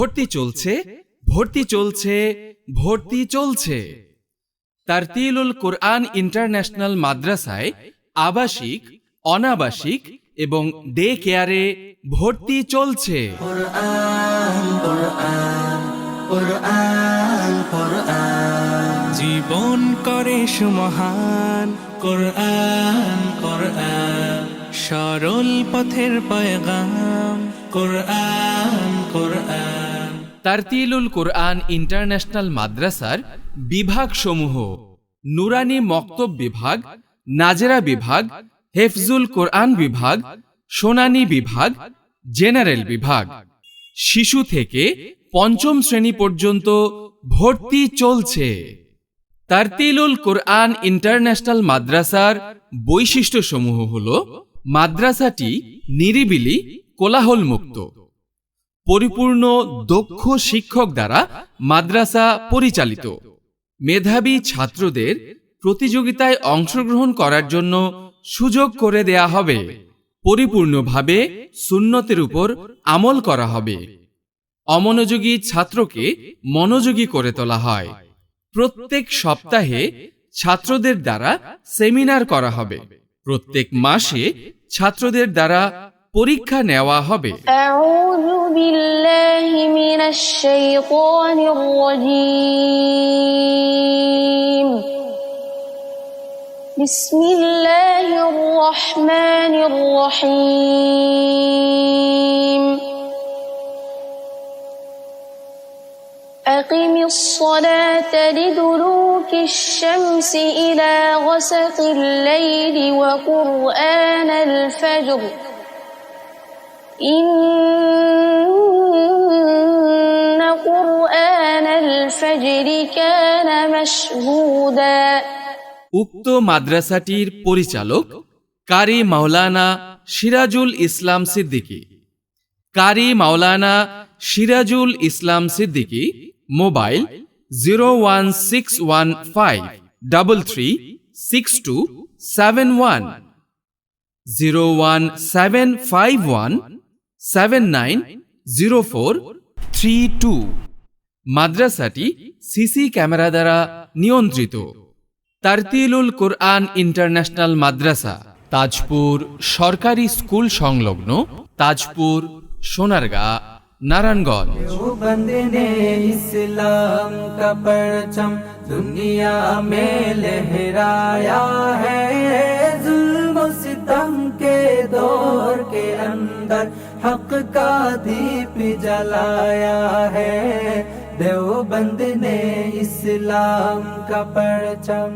ভর্তি চলছে ভর্তি চলছে ভর্তি চলছে। তারতিলুল কোরআন ইন্টারন্যাশনাল মাদ্রাসায় আবাসিক, অনাবাসিক এবং ডে কেয়ারে ভর্তি চলছে। জীবন করে সুমহান। কোরআন কোরআন। সরল পথের পয়গাম। কোরআন কোরআন। তারতিলুল কোরআন ইন্টারন্যাশনাল মাদ্রাসার বিভাগসমূহ। নুরানি মক্তব বিভাগ, নাজেরা বিভাগ, হেফজুল কোরআন বিভাগ, সোনানি বিভাগ, জেনারেল বিভাগ। শিশু থেকে পঞ্চম শ্রেণি পর্যন্ত ভর্তি চলছে। তারতিলুল কোরআন ইন্টারন্যাশনাল মাদ্রাসার বৈশিষ্ট্যসমূহ হল, মাদ্রাসাটি নিরিবিলি কোলাহল মুক্ত পরিপূর্ণ দক্ষ শিক্ষক দ্বারা মাদ্রাসা পরিচালিত। মেধাবী ছাত্রদের প্রতিযোগিতায় অংশগ্রহণ করার জন্য সুযোগ করে দেয়া হবে। পরিপূর্ণভাবে সুন্নতের উপর আমল করা হবে। অমনোযোগী ছাত্রকে মনোযোগী করে তোলা হয়। প্রত্যেক সপ্তাহে ছাত্রদের দ্বারা সেমিনার করা হবে। প্রত্যেক মাসে ছাত্রদের দ্বারা পরীক্ষা নেওয়া হবে أعوذ بالله من الشيطان الرجيم بسم الله الرحمن الرحيم أقم الصلاة لدلوك الشمس إلى غسق الليل وقرآن الفجر إن قرآن الفجر كان مشهودا উক্ত মাদ্রাসাটির পরিচালক Qari Maulana Sirajul Islam Siddiqui Qari Maulana Sirajul Islam Siddiqui mobile zero one six one five double three six two seven one zero one seven five one seven nine zero four three two মাদ্রাসাটি CC camera দ্বারা নিয়ন্ত্রিত তারতিলুল কোরআন international মাদ্রাসা তাজপুর সরকারি school সংলগ্ন তাজপুর সোনারগাঁ নারায়ণগঞ্জ बंद ने इस्लाम का परचम दुनिया में लहराया है जुल्म सितम के दौर के अंदर हक का दीप जलाया है। देवबंद ने इस्लाम का परचम